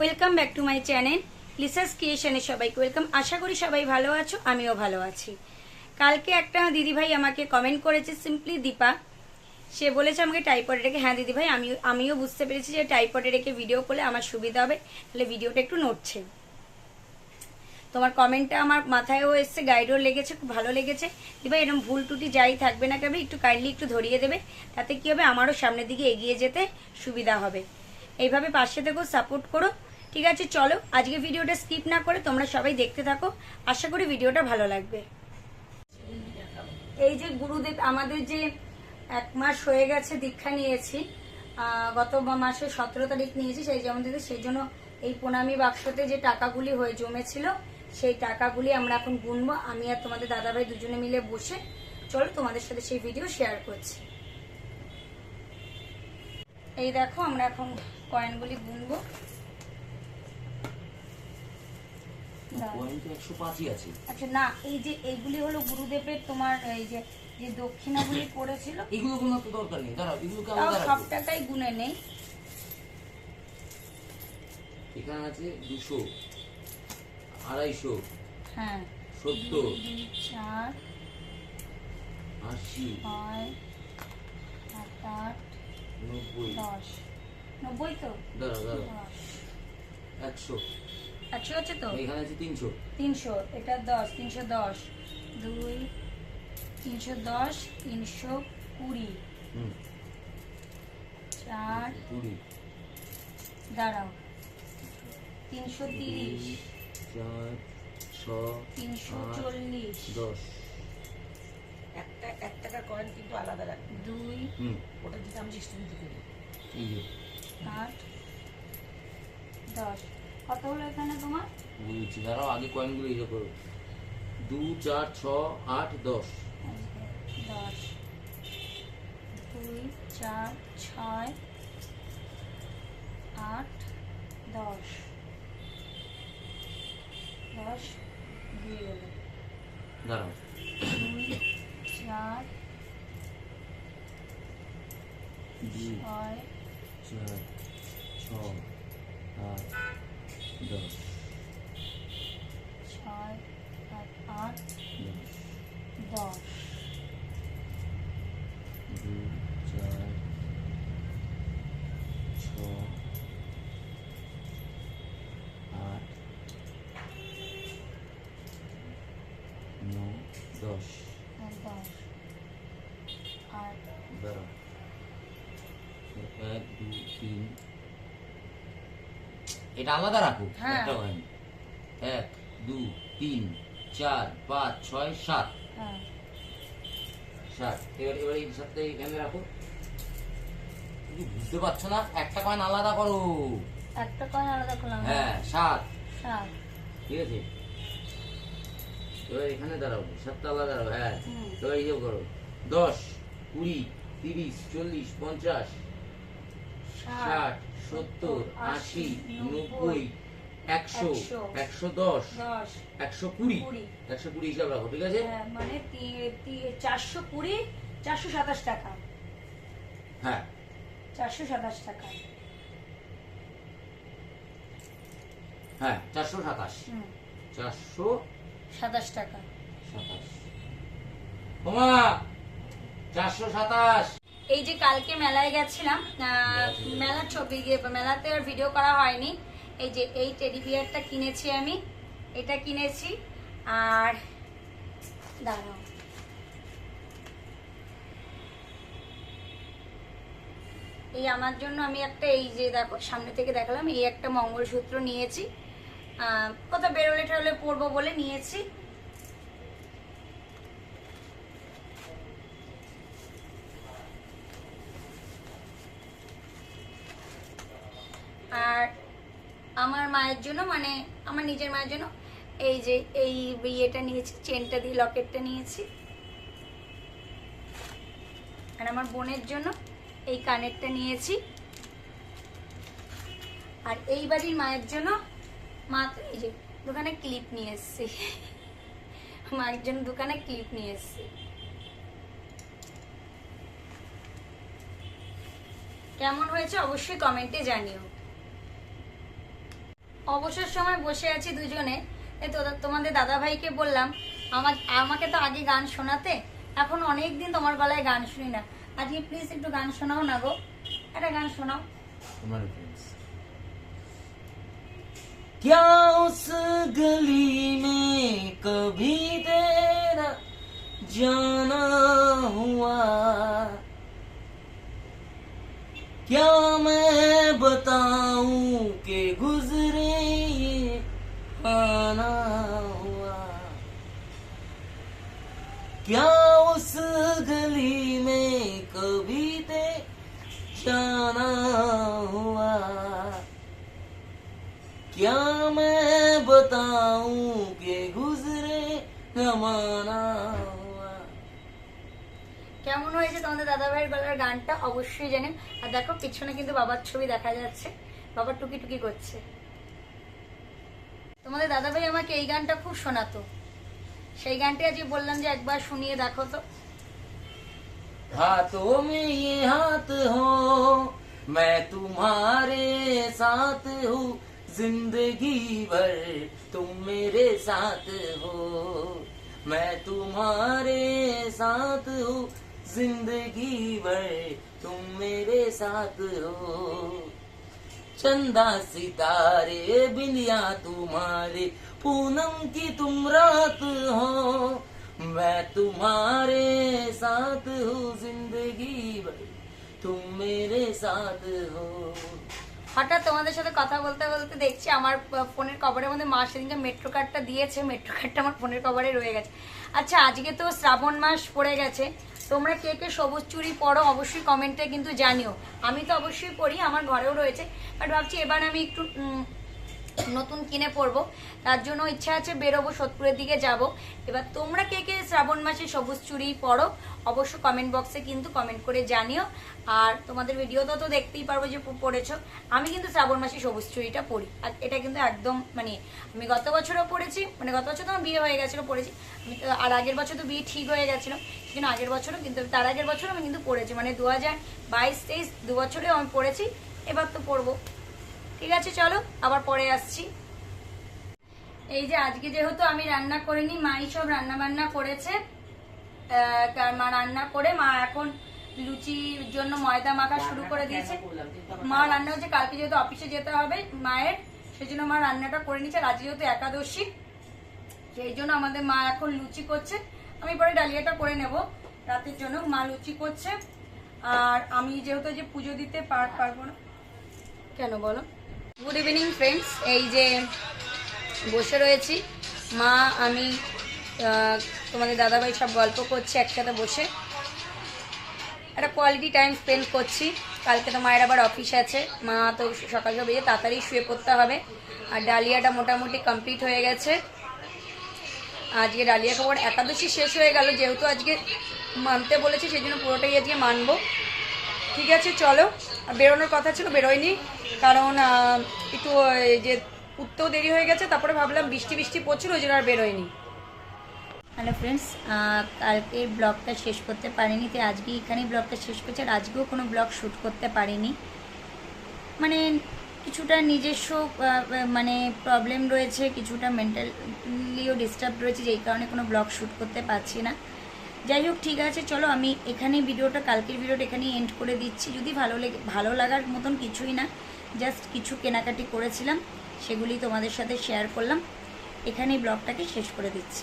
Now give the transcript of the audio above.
Welcome back to my channel Lisa's ক্রিয়েশনে সবাইকে welcome আশা করি সবাই ভালো আছো, আমিও ভালো আছি। কালকে একটা দিদিভাই আমাকে কমেন্ট করেছে সিম্পলি দীপা। সে বলেছে আমাকে টাইপডে রেখে হ্যাঁ দিদিভাই আমি আমিও বুঝতে পেরেছি যে টাইপডে রেখে ভিডিও করলে আমার সুবিধা হবে, তাহলে ভিডিওটা একটু নড়ছে। তোমার কমেন্টটা আমার মাথায়ও এসছে গাইডও লেগেছে, খুব ভালো লেগেছে। দিবা এরকম ভুল টুটি যাই থাকবে না কেবে একটু কাইন্ডলি একটু ধরিয়ে দেবে, তাতে কি হবে, আমারও সামনের দিকে এগিয়ে যেতে সুবিধা হবে। এইভাবে পাশে থেকেও সাপোর্ট করো ঠিক আছে, চলো। আজকে ভিডিওটা স্কিপ না করে তোমরা সবাই দেখতে থাকো। আশা করি ভিডিওটা ভালো লাগবে। এই যে গুরুদেব, আমাদের যে এক মাস হয়ে গেছে দীক্ষা নিয়েছি গত মাসে সতেরো তারিখ নিয়েছি, সেই যেমন থেকে সেই জন্য এই প্রণামী বাক্সতে যে টাকাগুলি হয়ে জমেছিল, সেই টাকাগুলি আমরা এখন গুনবো। আমি আর তোমাদের দাদাভাই দুজনে মিলে বসে, চলো তোমাদের সাথে সেই ভিডিও শেয়ার করছি। এই দেখো, আমরা এখন কয়েনগুলি গুনবো দাঁড়াও। পয়েন্ট একশো পাঁচই আছে। আচ্ছা না এই যে এইগুলি হলো গুরুদেবের তোমার এই যে যে দক্ষিণাগুলি করেছিল এগুলো কোনো তো দরকার নেই দাঁড়াও এগুলোকে তাও সব টাকাই গুনে নেই। এখানে আছে দুশো আড়াইশো হ্যাঁ। সত্তর চার আশি ছয় সাত আট নব্বই। দশ। নব্বই তো? দাঁড়াও দাঁড়াও। একশো। একশো আছে তো? এখানে আছে তিনশো। তিনশো এটা দশ তিনশো দশ। দুই তিনশো দশ তিনশো কুড়ি। চার। কুড়ি। দাঁড়াও। তিনশো তিরিশ। চার ছ তিনশো চল্লিশ। দশ। একটা এক টাকার কয়েন কিন্তু আলাদা রাখবে দুই। হুম। ওটা দিতে আমি সিস্টেম দিই আট। দশ। কত হলো এখানে তোমার? বুঝছি দাঁড়াও আগে কয়েনগুলো ইয়ে করো। দু চার ছ আট দশ। দশ। দুই চার ছয় আট দশ। দশ দিয়ে গেল। দাঁড়াও। দুই চার ছয় চার ছ আট দশ ছয় সাত আট দশ দুই চার ছ আট নয় দশ দশ আর দাঁড়াও এক দুই তিন এটা আলাদা রাখো। হ্যাঁ। একটা হয় এক দু তিন চার পাঁচ ছয় সাত। হ্যাঁ। ষাট এবার এবার এই সাতটা এখানে রাখো। তুমি বুঝতে পারছ না? একটা কয়েন আলাদা করো। একটা কয়েন আলাদা করলাম। হ্যাঁ সাত। সাত। ঠিক আছে? এবার এখানে দাঁড়াও। সাতটা আলাদা দাঁড়াও। হ্যাঁ। এবার হিসেব করো। দশ কুড়ি তিরিশ চল্লিশ পঞ্চাশ ষাট সত্তর আশি নব্বই একশো একশো। দশ একশো কুড়ি। একশো কুড়ি হিসাব রাখো ঠিক আছে? হ্যাঁ, মানে চারশো কুড়ি চারশো সাতাশ টাকা। হ্যাঁ। চারশো সাতাশ টাকা। হ্যাঁ চারশো সাতাশ। চারশো সাতাশ। টাকা। সাতাশ ওমা চারশো সাতাশ। এই যে কালকে মেলায় গেছিলাম মেলার ছবি মেলাতে আর ভিডিও করা হয়নি। এই যে এই টেডি বিয়ারটা কিনেছি আমি, এটা কিনেছি। আর দাঁড়াও। এই আমার জন্য আমি একটা, এই যে দেখো, সামনে থেকে দেখালাম, এই একটা মঙ্গলসূত্র নিয়েছি। কোথাও বেরোলে টেরোলে পরবো বলে নিয়েছি আর আমার মায়ের জন্য মানে আমার নিজের মায়ের জন্য, এই যে এই ইয়েটা নিয়েছি চেনটা দিয়ে লকেটটা নিয়েছি। আর আমার বোনের জন্য এই কানেরটা নিয়েছি। আর এই বাড়ির মায়ের জন্য মা এই যে দোকানে ক্লিপ নিয়ে এসছি। মায়ের জন্য দোকানে ক্লিপ নিয়ে এসছি। কেমন হয়েছে অবশ্যই কমেন্টে জানিও। অবসর সময় বসে আছি দুজনে এই তো তোমাদের দাদা ভাইকে বললাম আমার আমাকে তো আগে গান শোনাতে এখন অনেক দিন তোমার গলায় গান শুনি না আজকে প্লিজ একটু গান শোনাও না গো একটা গান শোনাও তোমার friends। क्या उस गली में कभी तेरा जाना हुआ क्या मैं बताऊं कि गुजरे जाना हुआ क्या मैं बताऊं कि गुजरे जमाना हुआ কেমন হয়েছে তোমাদের দাদা ভাইয়ের গলার গানটা অবশ্যই জানেন আর দেখো পিছনে কিন্তু বাবার ছবি দেখা যাচ্ছে বাবা টুকি টুকি করছে তোমাদের দাদা ভাই আমাকে এই গানটা খুব শোনাতো সেই গানটি আজকে বললাম যে একবার শুনিয়ে দেখো তো हाथों में ये हाथ हो, मैं तुम्हारे साथ हूँ। ज़िंदगी भर तुम मेरे साथ हो, मैं तुम्हारे साथ हूँ। ज़िंदगी भर तुम मेरे साथ हो। चंदा सितारे बिलिया तुम्हारे पूनम की तुम रात हो मैं तुम्हारे साथ हूँ जिंदगी भर तुम मेरे साथ हो হঠাৎ তোমাদের সাথে কথা বলতে বলতে দেখছি আমার ফোনের কভারের মধ্যে মা সেদিনকে মেট্রো কার্ডটা দিয়েছে মেট্রো কার্ডটা আমার ফোনের কভারে রয়ে গেছে আচ্ছা আজকে তো শ্রাবণ মাস পড়ে গেছে তোমরা কে কে সবুজ চুড়ি পড়ো অবশ্যই কমেন্টে কিন্তু জানিও আমি তো অবশ্যই পড়ি আমার ঘরেও রয়েছে বাট ভাবছি এবার আমি একটু উম, নতুন কিনে পরবো। তার জন্য ইচ্ছা আছে বেরোবো, সোদপুরের দিকে যাব। এবার তোমরা কে কে শ্রাবণ মাসে সবুজ চুড়ি পরো, অবশ্য কমেন্ট বক্সে কিন্তু কমেন্ট করে জানিও। আর তোমাদের ভিডিওতে তো দেখতেই পারব যে পড়েছো। আমি কিন্তু শ্রাবণ মাসে সবুজ চুড়িটা পরি। আর এটা কিন্তু একদম মানে আমি গত বছরও পড়েছি মানে গত বছর তো আমার বিয়ে হয়ে গেছিল পড়েছি আমি আর আগের বছর তো বিয়ে ঠিক হয়ে গেছিল। কিন্তু আগের বছরও কিন্তু, তার আগের বছরও আমি কিন্তু পড়েছি মানে দু হাজার বাইশ, তেইশ, দু বছরেও আমি পড়েছি এবার তো পড়ব ঠিক আছে চলো আবার পরে আসছি। এই যে আজকে যেহেতু আমি রান্না করিনি মাই সব রান্না বান্না করেছে মা রান্না করে মা এখন লুচির জন্য ময়দা মাখা শুরু করে দিয়েছে। মা রান্না হচ্ছে কালকে যেহেতু অফিসে যেতে হবে মায়ের সেই জন্য মা রান্নাটা করে নিচ্ছে আর আজ যেহেতু একাদশী সেই জন্য আমাদের মা এখন লুচি করছে। আমি পরে ডালিয়াটা করে নেব রাতের জন্য মা লুচি করছে। আর আমি যেহেতু যে পুজো দিতে পার পারব না। কেন বলো? গুড ইভিনিং ফ্রেন্ডস এই যে বসে রয়েছি, মা, আমি তোমাদের দাদাভাই সব গল্প করছি একসাথে বসে। একটা কোয়ালিটি টাইম স্পেন্ড করছি। কালকে তো মায়ের আবার অফিস আছে। মা তো সকাল সকাল বেরিয়ে তাড়াতাড়ি শুয়ে পড়তে হবে। আর ডালিয়াটা মোটামুটি কমপ্লিট হয়ে গেছে। আজকে ডালিয়া খবর একাদশী শেষ হয়ে গেল। যেহেতু আজকে মানতে বলেছে সেই জন্য পুরোটাই আজকে মানবো। ঠিক আছে, চলো। বেরোনোর কথা ছিল, বেরোয়নি। কারণ একটু যে উঠতেও দেরি হয়ে গেছে, তারপরে ভাবলাম বৃষ্টি বৃষ্টি পড়ছিল, ওই জন্য আর বেরোয়নি। হ্যালো ফ্রেন্ডস কালকে ব্লগটা শেষ করতে পারিনি তো আজকে এখানেই ব্লগটা শেষ করছে। আর আজকেও কোনো ব্লগ শ্যুট করতে পারিনি। মানে কিছুটা নিজস্ব মানে প্রবলেম রয়েছে, কিছুটা মেন্টালিও ডিস্টার্ব রয়েছে, যেই কারণে কোনো ব্লগ শ্যুট করতে পারছি না। যাই হোক, ঠিক আছে, চলো আমি এখানে ভিডিওটা, কালকের ভিডিওটা এখানেই এন্ড করে দিচ্ছি। যদি ভালো লেগে, ভালো লাগার মতন কিছুই না জাস্ট কিছু কেনাকাটি করেছিলাম, সেগুলি তোমাদের সাথে শেয়ার করলাম। এখানেই ব্লগটাকে শেষ করে দিচ্ছি।